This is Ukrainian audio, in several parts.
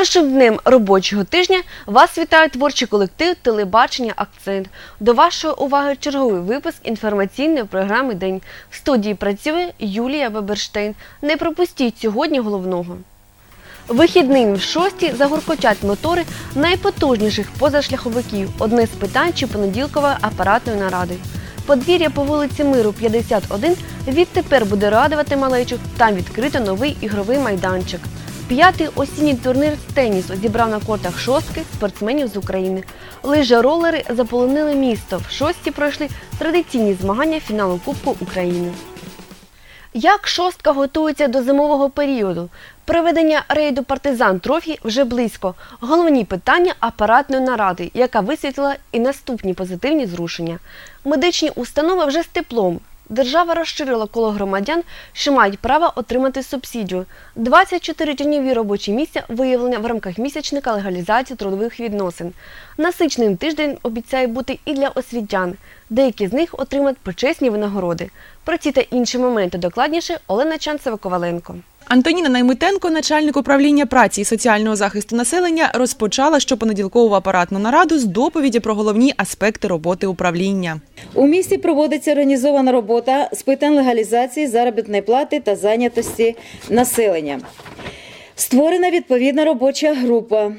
першим днем робочого тижня вас вітає творчий колектив телебачення Акцент. До вашої уваги черговий випуск інформаційної програми День. В студії працює Юлія Веберштейн. Не пропустіть сьогодні головного. Вихідним в шостій загуркочать мотори найпотужніших позашляховиків. Одне з питань чи понеділкової апаратної наради. Подвір'я по вулиці Миру 51 відтепер буде радувати малечу. Там відкрито новий ігровий майданчик. П'ятий осінній турнір з тенісу зібрав на кортах шостки спортсменів з України. Лижа-ролери заполонили місто. В шості пройшли традиційні змагання фіналу Кубку України. Як шостка готується до зимового періоду? Проведення рейду партизан трофі вже близько. Головні питання апаратної наради, яка висвітлила і наступні позитивні зрушення. Медичні установи вже з теплом. Держава розширила коло громадян, що мають право отримати субсидію. 24 тіньові робочі місця виявлені в рамках місячника легалізації трудових відносин. Насичний тиждень обіцяє бути і для освітян. Деякі з них отримають почесні винагороди. Про ці та інші моменти докладніше Олена Чанцева-Коваленко. Антоніна Наймитенко, начальник управління праці і соціального захисту населення, розпочала щопонеділкову апаратну нараду з доповіді про головні аспекти роботи управління. У місті проводиться організована робота з питань легалізації заробітної плати та зайнятості населення. Створена відповідна робоча група.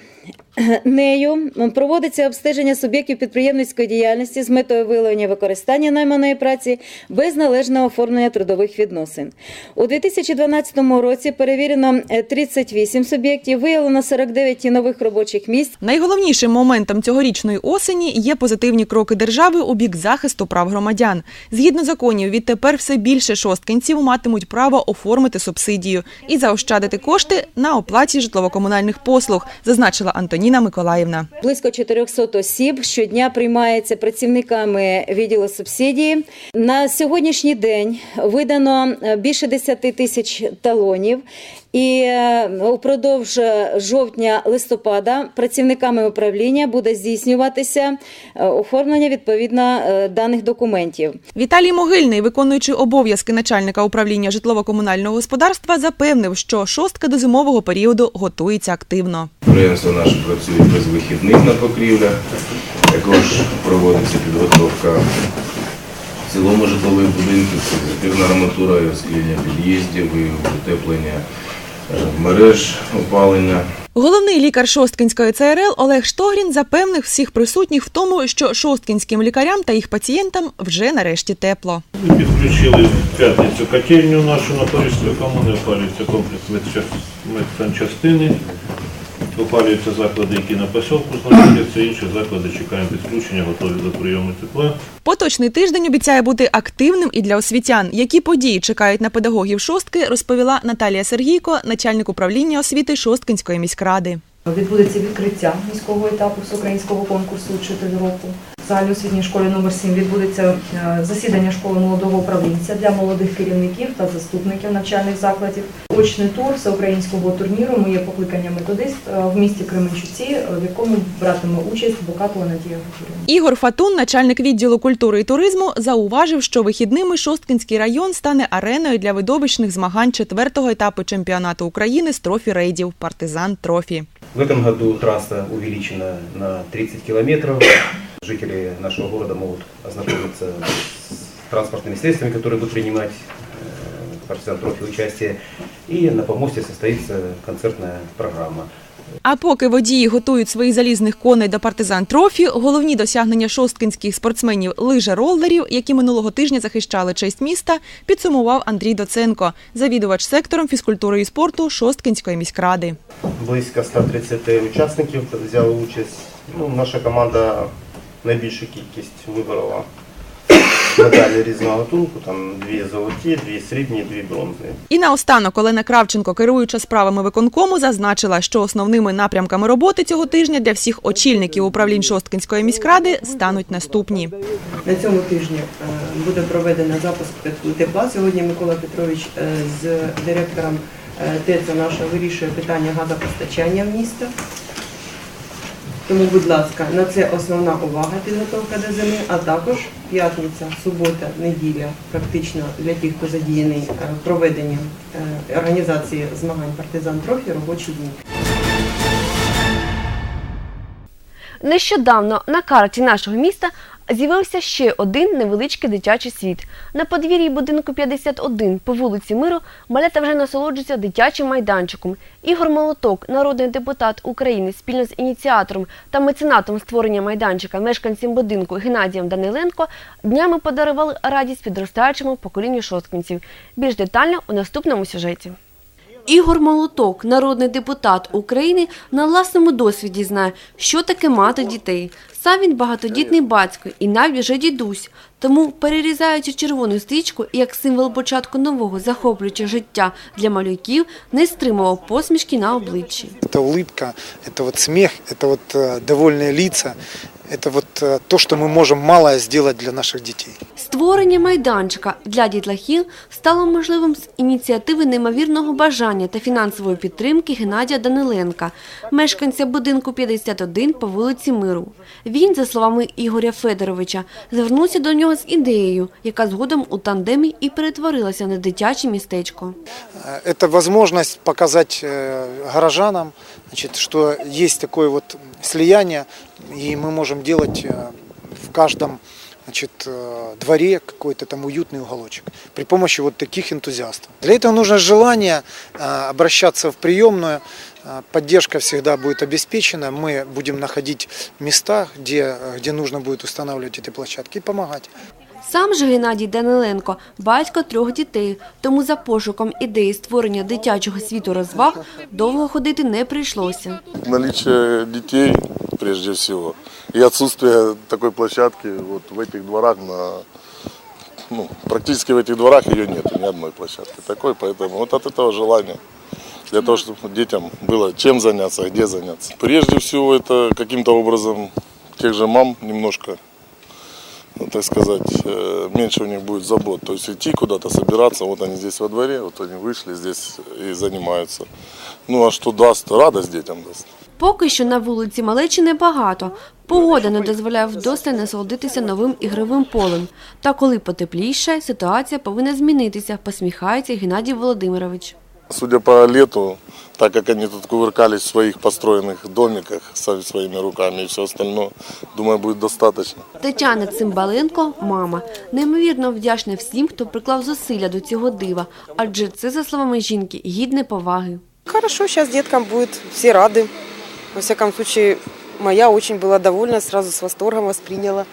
Нею проводиться обстеження суб'єктів підприємницької діяльності з метою виявлення використання найманої праці без належного оформлення трудових відносин. У 2012 році перевірено е, 38 суб'єктів, виявлено 49 нових робочих місць. Найголовнішим моментом цьогорічної осені є позитивні кроки держави у бік захисту прав громадян. Згідно законів, відтепер все більше шосткинців матимуть право оформити субсидію і заощадити кошти на оплаті житлово-комунальних послуг, зазначила Антоніна Миколаївна. Близько 400 осіб щодня приймається працівниками відділу субсидії. На сьогоднішній день видано е, більше 10 тисяч талонів. І е, упродовж жовтня-листопада працівниками управління буде здійснюватися е, оформлення відповідно е, даних документів. Віталій Могильний, виконуючий обов'язки начальника управління житлово-комунального господарства, запевнив, що шостка до зимового періоду готується активно. Підприємство наше працює без вихідних на покрівлях. Також проводиться підготовка в цілому житлових будинків, позитивна арматура, і оскління під'їздів, і утеплення е, мереж опалення. Головний лікар Шосткинської ЦРЛ Олег Штогрін запевнив всіх присутніх в тому, що шосткинським лікарям та їх пацієнтам вже нарешті тепло. Ми підключили в п'ятницю котельню нашу на Паризької комуни, опалюється комплекс медсанчастини, опалюються заклади, які на посілку знаходяться, інші заклади чекають підключення, готові до прийому тепла. Поточний тиждень обіцяє бути активним і для освітян. Які події чекають на педагогів шостки, розповіла Наталія Сергійко, начальник управління освіти Шосткинської міськради. Відбудеться відкриття міського етапу всеукраїнського конкурсу «Учитель року». В залі освітньої школи номер 7 відбудеться е, засідання школи молодого управлінця для молодих керівників та заступників навчальних закладів. Очний тур всеукраїнського турніру «Моє покликання методист» е, в місті Кременчуці, е, в якому братиме участь Букатова Надія Гатуріна. Ігор Фатун, начальник відділу культури і туризму, зауважив, що вихідними Шосткинський район стане ареною для видовищних змагань четвертого етапу чемпіонату України з трофі рейдів Партизан Трофі. В этом году трасса увеличена на 30 километров Жители нашего города могут ознакомиться с транспортными средствами, которые будут принимать э, в партизан трофи участие. И на помосте состоится концертная программа. А поки водії готують своїх залізних коней до партизан трофі, головні досягнення шосткинських спортсменів лижа-роллерів, які минулого тижня захищали честь міста, підсумував Андрій Доценко, завідувач сектором фізкультури і спорту Шосткинської міськради. Близько 130 учасників взяли участь. Ну, наша команда найбільшу кількість виборола медалі різного гатунку, там дві золоті, дві срібні, дві бронзові. І наостанок Олена Кравченко, керуюча справами виконкому, зазначила, що основними напрямками роботи цього тижня для всіх очільників управлінь Шосткинської міськради стануть наступні. На цьому тижні е, буде проведено запуск тепла. Сьогодні Микола Петрович е, з директором е, ТЕЦа нашого вирішує питання газопостачання в місто. Тому, будь ласка, на це основна увага підготовка до зими, а також п'ятниця, субота, неділя, практично для тих, хто задіяний е, проведенням е, організації змагань партизан трофі робочі дні. Нещодавно на карті нашого міста з'явився ще один невеличкий дитячий світ. На подвір'ї будинку 51 по вулиці Миру малята вже насолоджуються дитячим майданчиком. Ігор Молоток, народний депутат України, спільно з ініціатором та меценатом створення майданчика мешканцям будинку Геннадієм Даниленко днями подарували радість підростаючому поколінню шосткинців. Більш детально у наступному сюжеті. Ігор Молоток, народний депутат України, на власному досвіді знає, що таке мати дітей. Сам він багатодітний батько і навіть вже дідусь. Тому, перерізаючи червону стрічку як символ початку нового захоплюючого життя для малюків, не стримував посмішки на обличчі. Это улыбка, это вот смех, это вот э, довольные лица, это вот э, то, что мы можем малое сделать для наших детей. Створення майданчика для дітлахів стало можливим з ініціативи неймовірного бажання та фінансової підтримки Геннадія Даниленка, мешканця будинку 51 по вулиці Миру. Він, за словами Ігоря Федоровича, звернувся до нього з ідеєю, яка згодом у тандемі і перетворилася на дитяче містечко. Э, Это возможность показать э, горожанам, значит, что есть такое вот слияние, и мы можем делать э, в каждом значит, э, дворе какой-то там уютный уголочек при помощи вот таких энтузиастов. Для этого нужно желание э, обращаться в приемную, Э, поддержка всегда будет обеспечена, мы будем находить места, где, э, где нужно будет устанавливать эти площадки и помогать. Сам же Геннадій Даниленко – батько трьох дітей, тому за пошуком ідеї створення дитячого світу розваг довго ходити не прийшлося. наличие детей прежде всего и отсутствие такой площадки вот в этих дворах на ну, практически в этих дворах ее нет ни одной площадки такой поэтому вот от этого желания для того чтобы детям было чем заняться где заняться прежде всего это каким-то образом тех же мам немножко ну, так сказать, э, меньше у них будет забот. То есть идти куда-то, собираться, вот они здесь во дворе, вот они вышли здесь и занимаются. Ну а что даст? Радость детям даст. Поки що на вулиці малечі небагато. Погода не дозволяє вдосталь насолодитися новим ігровим полем. Та коли потепліше, ситуація повинна змінитися, посміхається Геннадій Володимирович. Судя по лету, так как они тут кувыркались в своих построенных домиках со своими руками и все остальное, думаю, будет достаточно. Тетяна Цимбаленко – мама. Неймовірно вдячна всім, хто приклав зусилля до цього дива, адже це, за словами жінки, гідне поваги. Хорошо, сейчас деткам будет, все рады. Во всяком случае, моя очень была довольна, сразу с восторгом восприняла.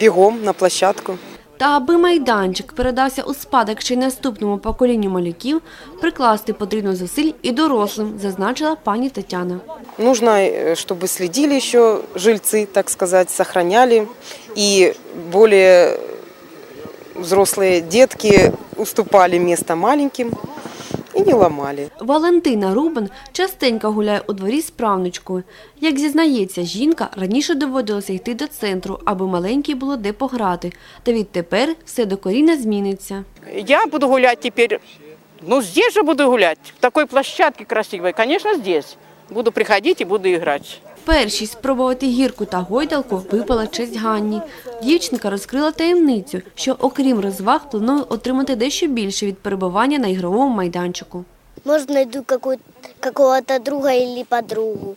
Бегом на площадку. Та аби майданчик передався у спадок ще й наступному поколінню малюків, прикласти потрібно зусиль і дорослим, зазначила пані Тетяна. Нужно, э, чтобы следили еще жильцы, так сказать, сохраняли. И более взрослые детки уступали место маленьким и не ломали. Валентина Рубен частенько гуляє у дворі з правнучкою. Як зізнається жінка, раніше доводилося йти до центру, аби маленькій було де пограти. Та відтепер все докорінно зміниться. Я буду гуляти тепер. ну здесь же буду гулять, в такой площадке красивой, конечно, здесь. Буду приходить и буду играть. Першість спробувати гірку та гойдалку випала честь Ганні. Дівчинка розкрила таємницю, що окрім розваг планує отримати дещо більше від перебування на ігровому майданчику. Можна знайду якогось або друга или подругу.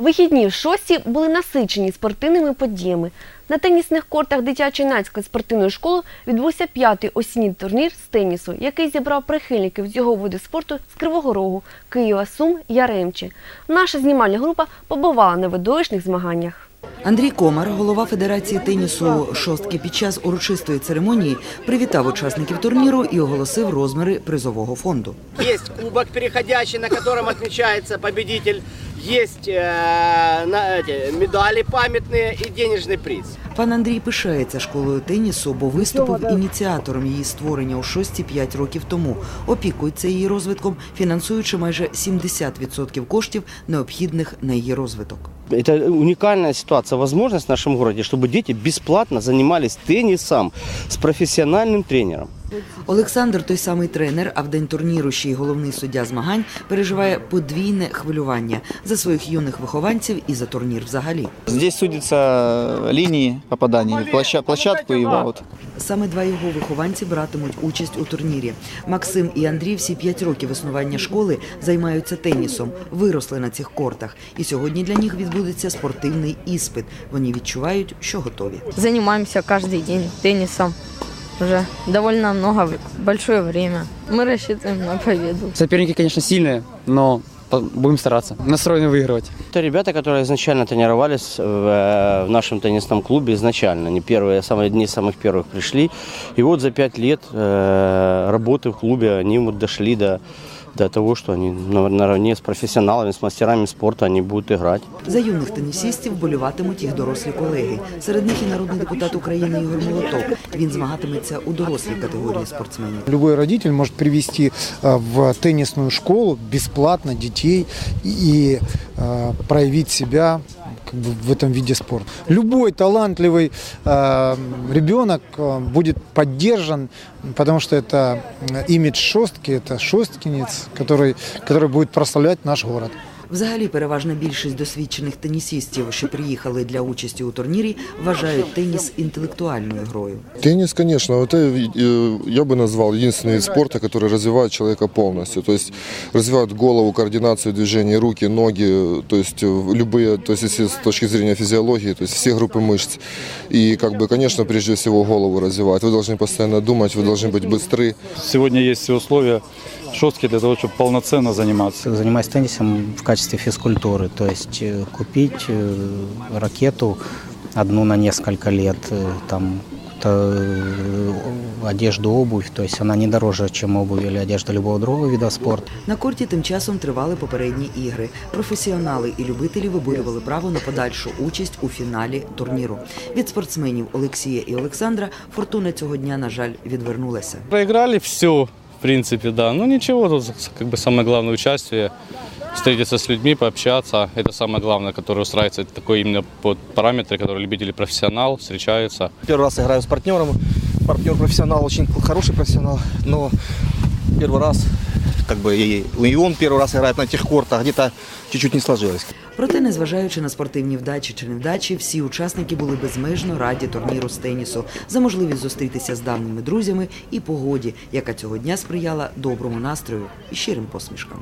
Вихідні в шості були насичені спортивними подіями. На тенісних кортах дитячо-юнацької спортивної школи відбувся п'ятий осінній турнір з тенісу, який зібрав прихильників з його виду спорту з Кривого Рогу, Києва, Сум, Яремчі. Наша знімальна група побувала на видовищних змаганнях. Андрій Комар, голова Федерації тенісу шостки, під час урочистої церемонії привітав учасників турніру і оголосив розміри призового фонду. Есть кубок переходящий, на котором отмечается победитель Есть э, на, эти, медали памятные и денежный приз. Пан Андрій пишається школою тенісу, бо виступив ініціатором її створення у шості 5 років тому. Опікується її розвитком, фінансуючи майже 70% коштів, необхідних на її розвиток. Это уникальная ситуация, возможность в нашем городе, чтобы дети бесплатно занимались теннисом с профессиональным тренером. Олександр, той самий тренер, а в день турніру ще й головний суддя змагань, переживає подвійне хвилювання за своїх юних вихованців і за турнір взагалі. Здесь попадания в площа- площадку и в аут. Саме два його вихованці братимуть участь у турнірі. Максим і Андрій всі п'ять років існування школи займаються тенісом, виросли на цих кортах. І сьогодні для них відбудеться спортивний іспит. Вони відчувають, що готові. Занимаемся каждый день теннисом. Уже довольно много, большое время. Мы рассчитываем на победу. Соперники, конечно, сильные, но будем стараться. Настроены выигрывать. Это ребята, которые изначально тренировались в, э, в нашем теннисном клубе изначально. Они первые, самые дни самых первых пришли. И вот за пять лет э, работы в клубе они вот дошли до, до того, что они на- наравне с профессионалами, с мастерами спорта они будут играть. За юних тенісістів болюватимуть їх дорослі колеги. Серед них і народний депутат України Ігор Молоток. Він змагатиметься у дорослій категорії спортсменів. Любой родитель может привести в теннисную школу бесплатно детей и проявить себя как бы в этом виде спорта. Любой талантливый э, ребенок э, будет поддержан, потому что это э, имидж шостки, это шосткинец, который, который будет прославлять наш город. Взагалі, переважна більшість досвідчених тенісістів, що приїхали для участі у турнірі, вважають теніс інтелектуальною грою. Теннис, конечно, вот это, э, я бы назвал единственный вид спорта, который развивает человека полностью. То есть развивает голову, координацию движений, руки, ноги, то есть э, любые, то есть если с точки зрения физиологии, то есть все группы мышц. И как бы, конечно, прежде всего голову развивает. Вы должны постоянно думать, вы должны быть быстры. Сегодня есть все условия жесткие для того, чтобы полноценно заниматься. Занимаюсь теннисом в качестве физкультуры, то есть э, купить э, ракету одну на несколько лет, э, там то, э, одежду, обувь, то есть она не дороже, чем обувь или одежда любого другого вида спорта. На корті тим часом тривали попередні ігри. Професіонали і любителі виборювали право на подальшу участь у фіналі турніру. Від спортсменів Олексія і Олександра фортуна цього дня, на жаль, відвернулася. Проиграли все, в принципе, да. Ну ничего, тут как бы самое главное участие. Встретиться с людьми, пообщаться. Это самое главное, которое устраивается. Это такой именно под параметры, которые любители профессионал встречаются. Первый раз играю с партнером. Партнер профессионал, очень хороший профессионал, но первый раз, как бы и, и он первый раз играет на этих кортах, где-то чуть-чуть не сложилось. Проте, незважаючи на спортивні вдачі чи невдачі, всі учасники були безмежно раді турніру з тенісу за можливість зустрітися з давніми друзями і погоді, яка цього дня сприяла доброму настрою і щирим посмішкам.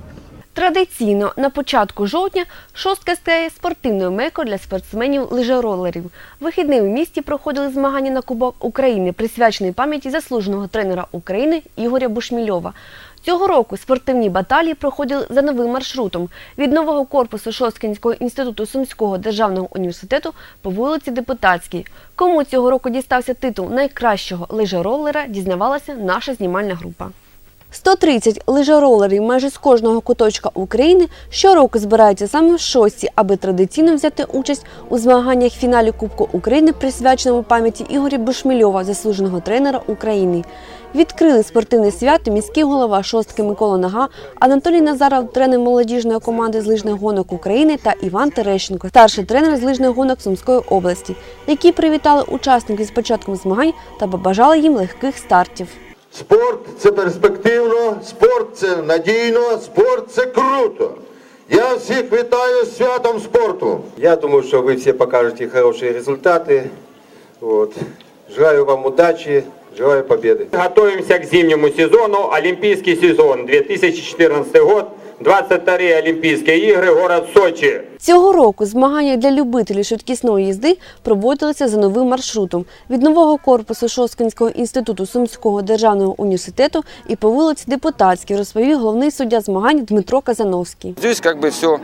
Традиційно на початку жовтня шостка стає спортивною мекою для спортсменів-лижеролерів. Вихідними в місті проходили змагання на Кубок України, присвячений пам'яті заслуженого тренера України Ігоря Бушмільова. Цього року спортивні баталії проходили за новим маршрутом від нового корпусу Шосткінського інституту Сумського державного університету по вулиці Депутатській. Кому цього року дістався титул найкращого лижеролера, дізнавалася наша знімальна група. 130 лижеролерів майже з кожного куточка України щороку збираються саме в шості, аби традиційно взяти участь у змаганнях фіналі Кубку України, присвяченому пам'яті Ігоря Бушмільова, заслуженого тренера України. Відкрили спортивне свято міський голова шостки Микола Нага, Анатолій Назаров, тренер молодіжної команди з лижних гонок України та Іван Терещенко, старший тренер з лижних гонок Сумської області, які привітали учасників з початком змагань та побажали їм легких стартів. Спорт це перспективно, спорт це надійно, спорт це круто. Я всіх вітаю з святом спорту. Я думаю, что вы все покажете хорошие результаты. Вот. Желаю вам удачи, желаю победы. Готовимся к зимнему сезону. Олимпийский сезон 2014 год. 22 Олимпийские игры, город Сочи. Цього року змагання для любителів швидкісної їзди проводилися за новим маршрутом від нового корпусу Шосткинського інституту Сумського державного університету і по вулиці Депутатській, розповів головний суддя змагань Дмитро Казановський. Здесь как бы все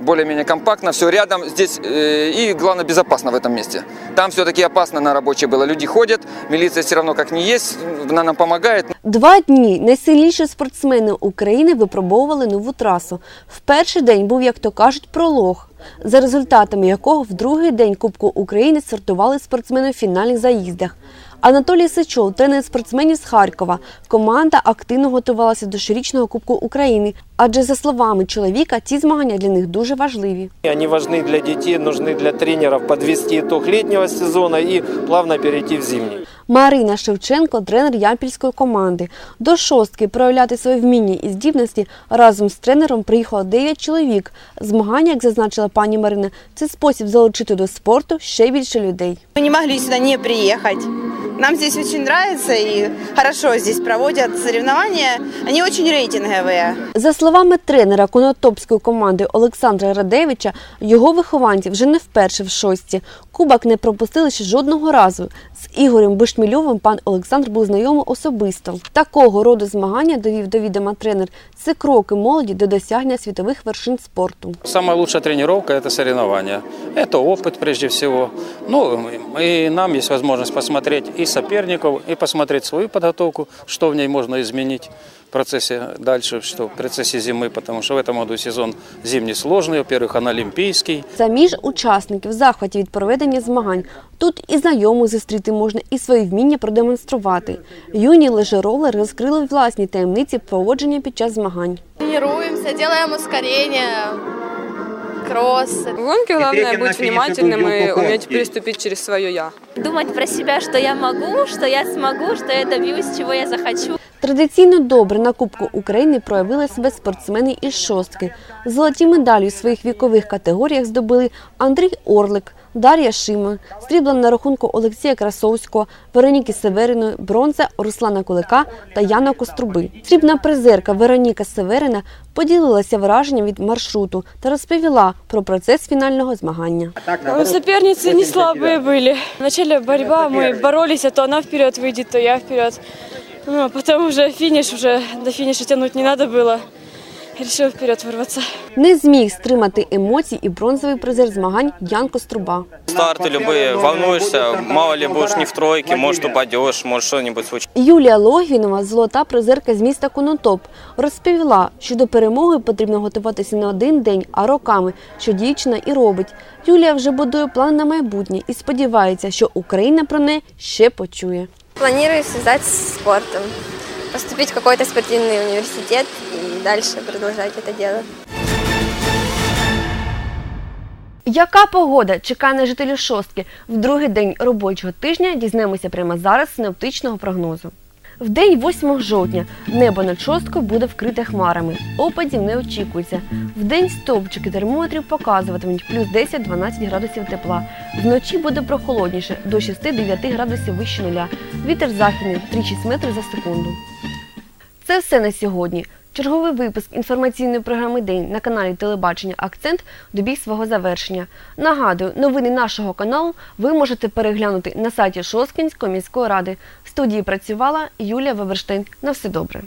более-менее компактно, все рядом. Здесь э, и главное безопасно в этом месте. Там все-таки опасно на рабочее было. Люди ходят, милиция все равно как не есть, она нам помогает. Два дні найсильніші спортсмени України випробовували нову трасу. В перший день був, як то кажуть, пролог, за результатами якого в другий день Кубку України стартували спортсмени в фінальних заїздах. Анатолій Сичов, тренер спортсменів з Харкова. Команда активно готувалася до щорічного Кубку України, адже за словами чоловіка, ці змагання для них дуже важливі. Вони важны для дітей, нужны для тренерів підвести итог летнего сезону і плавно перейти в зимний. Марина Шевченко, тренер ямпільської команди. До шостки проявляти свої вміння і здібності разом з тренером приїхало 9 чоловік. Змагання, як зазначила пані Марина, це спосіб залучити до спорту ще більше людей. Мы не могли сюда не приехать. Нам здесь очень нравится и хорошо здесь проводят соревнования. Они очень рейтинговые. За словами тренера конотопської команди Олександра Радевича, його вихованці вже не вперше в шості. Кубок не пропустили ще жодного разу. З Ігорем Бишмільовим пан Олександр був знайомий особисто. Такого роду змагання довів до відома тренер. Це кроки молоді до досягнення світових вершин спорту. Самая лучшая тренировка – это соревнования. Это опыт прежде всего. Ну, и нам есть возможность посмотреть и соперников, и посмотреть свою подготовку, что в ней можно изменить в процессе дальше, что в процессе зимы, потому что в этом году сезон зимний сложный, во-первых, он олимпийский. Самі ж учасники в захваті від проведення змагань. Тут і знайомих зустріти можна, і свої вміння продемонструвати. Юні лежеролери розкрили власні таємниці поводження під час змагань. Тренируемся, делаем ускорение, кроссы. В гонке главное быть внимательным и уметь переступить через свое «я». Думать про себя, что я могу, что я смогу, что я добьюсь, чего я захочу. Традиційно добре на Кубку України проявили себе спортсмени із шостки. Золоті медалі у своїх вікових категоріях здобули Андрій Орлик, Дар'я Шима, срібла на рахунку Олексія Красовського, Вероніки Севериної, бронза Руслана Кулика та Яна Коструби. Срібна призерка Вероніка Северина поділилася враженням від маршруту та розповіла про процес фінального змагання. Ну, Соперницы не слабые были. Вначале борьба, мы боролись, а то она вперед выйдет, то я вперед. Ну, а потом уже финиш, уже до финиша тянуть не надо было. Решил вперед вырваться. Не зміг стримати емоцій і бронзовий призер змагань Ян Коструба. Старты любые, волнуешься, мало ли будешь не в тройке, может упадешь, может что-нибудь случится. Юлія Логвінова, золота призерка з міста Конотоп, розповіла, що до перемоги потрібно готуватися не один день, а роками, що дівчина і робить. Юлія вже будує план на майбутнє і сподівається, що Україна про неї ще почує. Планирую связать с спортом, поступить в какой-то спортивный университет и дальше продолжать это дело. Яка погода чекає на жителів шостки в другий день робочого тижня? Дізнаємося прямо зараз з синоптичного прогнозу. В день 8 жовтня небо над шосткою буде вкрите хмарами. Опадів не очікується. В день стовпчики термометрів показуватимуть плюс 10-12 градусів тепла. Вночі буде прохолодніше до 6-9 градусів вище нуля. Вітер західний 3-6 метрів за секунду. Це все на сьогодні. Черговий випуск інформаційної програми День на каналі Телебачення Акцент добіг свого завершення. Нагадую, новини нашого каналу ви можете переглянути на сайті Шоскінської міської ради. В студії працювала Юлія Веверштейн. На все добре.